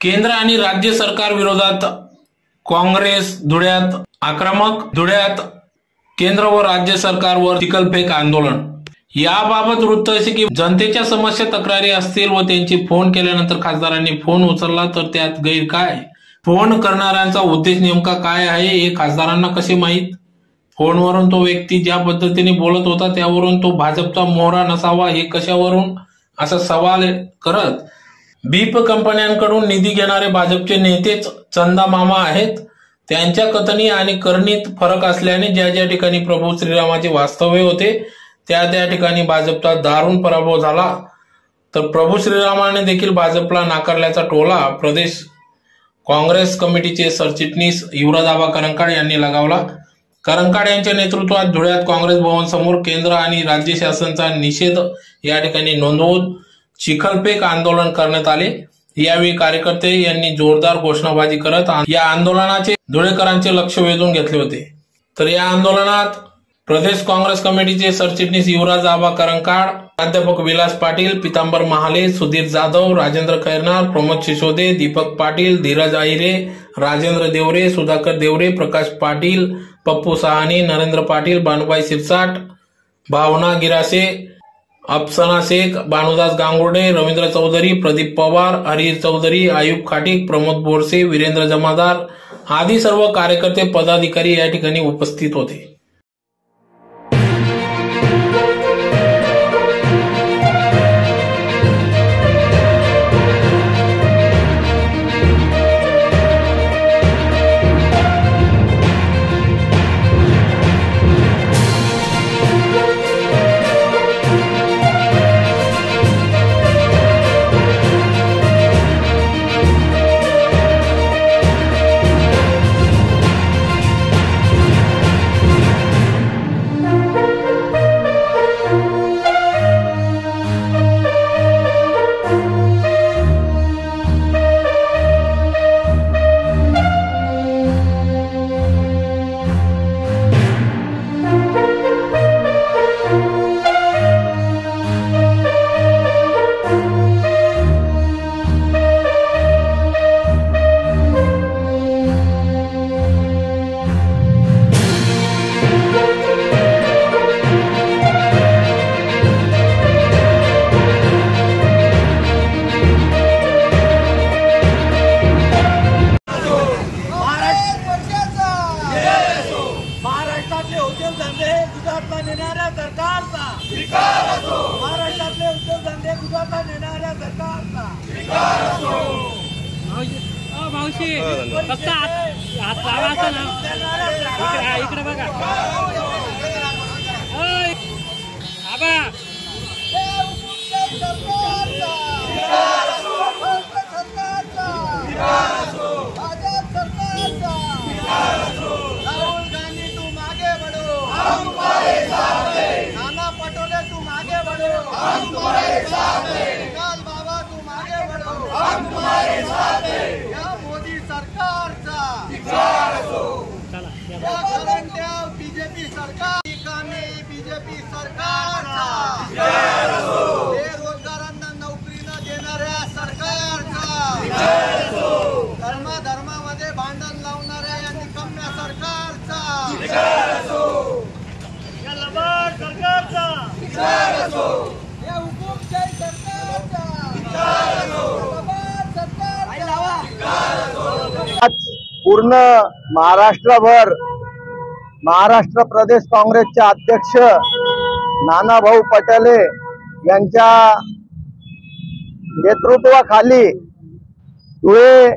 केंद्र आणि राज्य सरकार विरोधात काँग्रेस धुळ्यात आक्रमक धुळ्यात केंद्र व राज्य सरकारवर चिखलफेक आंदोलन. याबाबत वृत्त असे की जनतेच्या समस्या तक्रारी असतील व त्यांची फोन केल्यानंतर खासदारांनी फोन उचलला तर त्यात गैर काय? फोन करणाऱ्यांचा उद्देश नेमका काय आहे हे खासदारांना कसे माहीत? फोनवरून तो व्यक्ती ज्या पद्धतीने बोलत होता त्यावरून तो भाजपचा मोहरा नसावा हे कशावरून? असा सवाल करत बीप कंपन्यांकडून निधी घेणारे भाजपचे नेतेच चंदा मामा आहेत. त्यांच्या कथनी आणि करणीत फरक असल्याने ज्या ज्या ठिकाणी प्रभू श्रीरामाचे वास्तव्य होते त्या त्या ठिकाणी भाजपचा दारुण पराभव झाला. तर प्रभू श्रीरामाने देखील भाजपला नाकारल्याचा टोला प्रदेश काँग्रेस कमिटीचे सरचिटणीस युवराज आबा करंकाळ यांनी लगावला. करंकाळ यांच्या नेतृत्वात धुळ्यात काँग्रेस भवन समोर केंद्र आणि राज्य शासनाचा निषेध या ठिकाणी नोंदवून चिखलपेक आंदोलन करण्यात आले. यावेळी कार्यकर्ते यांनी जोरदार घोषणाबाजी करत या आंदोलनाचे धुळेकरांचे लक्ष वेधून घेतले होते. तर या आंदोलनात प्रदेश काँग्रेस कमिटीचे सरचिटणीस युवराज आबा करंकाळ प्राध्यापक विलास पाटील पितांबर महाले सुधीर जाधव राजेंद्र खैरनार प्रमोद शिसोदे दीपक पाटील धीरज आहिरे राजेंद्र देवरे सुधाकर देवरे प्रकाश पाटील पप्पू सहानी नरेंद्र पाटील बानुबाई सिरसाट भावना गिरासे अफसना शेख भानुदास गांगुर्डे रवींद्र चौधरी प्रदीप पवार हरीर चौधरी आयुब खाटिक प्रमोद बोरसे वीरेंद्र जमादार आदी सर्व कार्यकर्ते पदाधिकारी या ठिकाणी उपस्थित होते. गुजरातला नेणाऱ्या सरकारचा मावशी फक्त हात लावा असं ना. इकडे बघा. आज पूर्ण महाराष्ट्रभर महाराष्ट्र प्रदेश काँग्रेसचे अध्यक्ष नानाभाऊ पटोले यांच्या नेतृत्वाखाली धुळे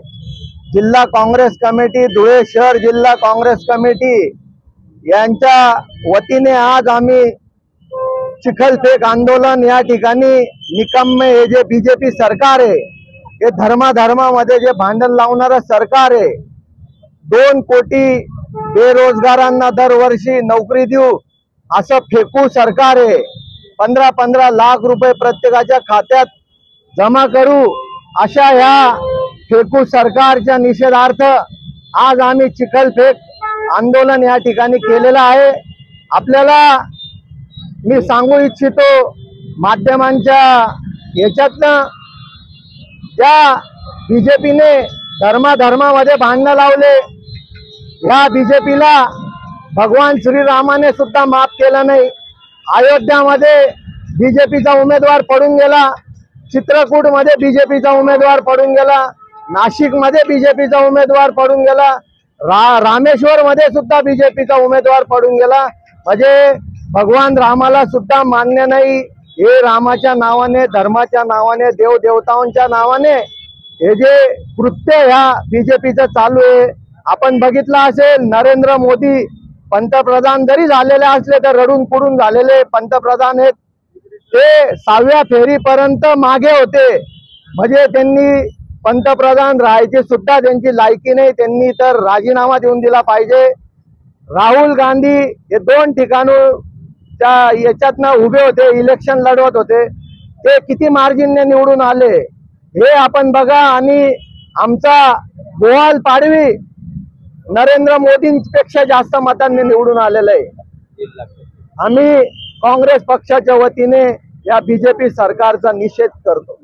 जिल्हा काँग्रेस कमिटी धुळे शहर जिल्हा काँग्रेस कमिटी यांच्या वतीने आज आम्ही चिखलफेक आंदोलन या ठिकाणी निकम्मे हे जे बीजेपी सरकार आहे हे धर्माधर्मामध्ये जे भांडण लावणारं सरकार आहे दोन कोटी बेरोजगारांना दरवर्षी नोकरी देऊ असं फेकू सरकार आहे. पंधरा पंधरा लाख रुपये प्रत्येकाच्या खात्यात जमा करू अशा ह्या फेकू सरकारच्या निषेधार्थ आज आम्ही चिखलफेक आंदोलन या ठिकाणी केलेलं आहे. आपल्याला मी सांगू इच्छितो माध्यमांच्या याच्यातनं ज्या पीने धर्माधर्मामध्ये भांडणं लावले या बी जे पीला भगवान श्रीरामाने सुद्धा माफ केलं नाही. अयोध्यामध्ये बी जे पीचा उमेदवार पडून गेला चित्रकूटमध्ये बी जे पीचा उमेदवार पडून गेला नाशिकमध्ये बी जे पीचा उमेदवार पडून गेला रा रामेश्वरमध्ये सुद्धा बी जे पीचा उमेदवार पडून गेला. म्हणजे भगवान रामाला सुद्धा मान्य नाही. हे रामाच्या नावाने धर्माच्या नावाने देवदेवतांच्या नावाने हे जे कृत्य ह्या बीजेपीचं चालू आहे. आपण बघितलं असेल नरेंद्र मोदी पंतप्रधान जरी झालेले असले तर रडून पुडून झालेले पंतप्रधान आहेत. ते सहाव्या फेरीपर्यंत मागे होते. म्हणजे त्यांनी पंतप्रधान राहायची सुद्धा त्यांची लायकी नाही. त्यांनी तर राजीनामा देऊन दिला पाहिजे. राहुल गांधी हे दोन त्या याच्यातनं उभे होते इलेक्शन लढवत होते. ते किती मार्जिनने निवडून आले हे आपण बघा आणि आमचा गोवाल पाडवी नरेंद्र मोदींपेक्षा जास्त मतांनी निवडून आलेलं आहे. आम्ही काँग्रेस पक्षाच्या वतीने या बीजेपी सरकारचा निषेध करतो.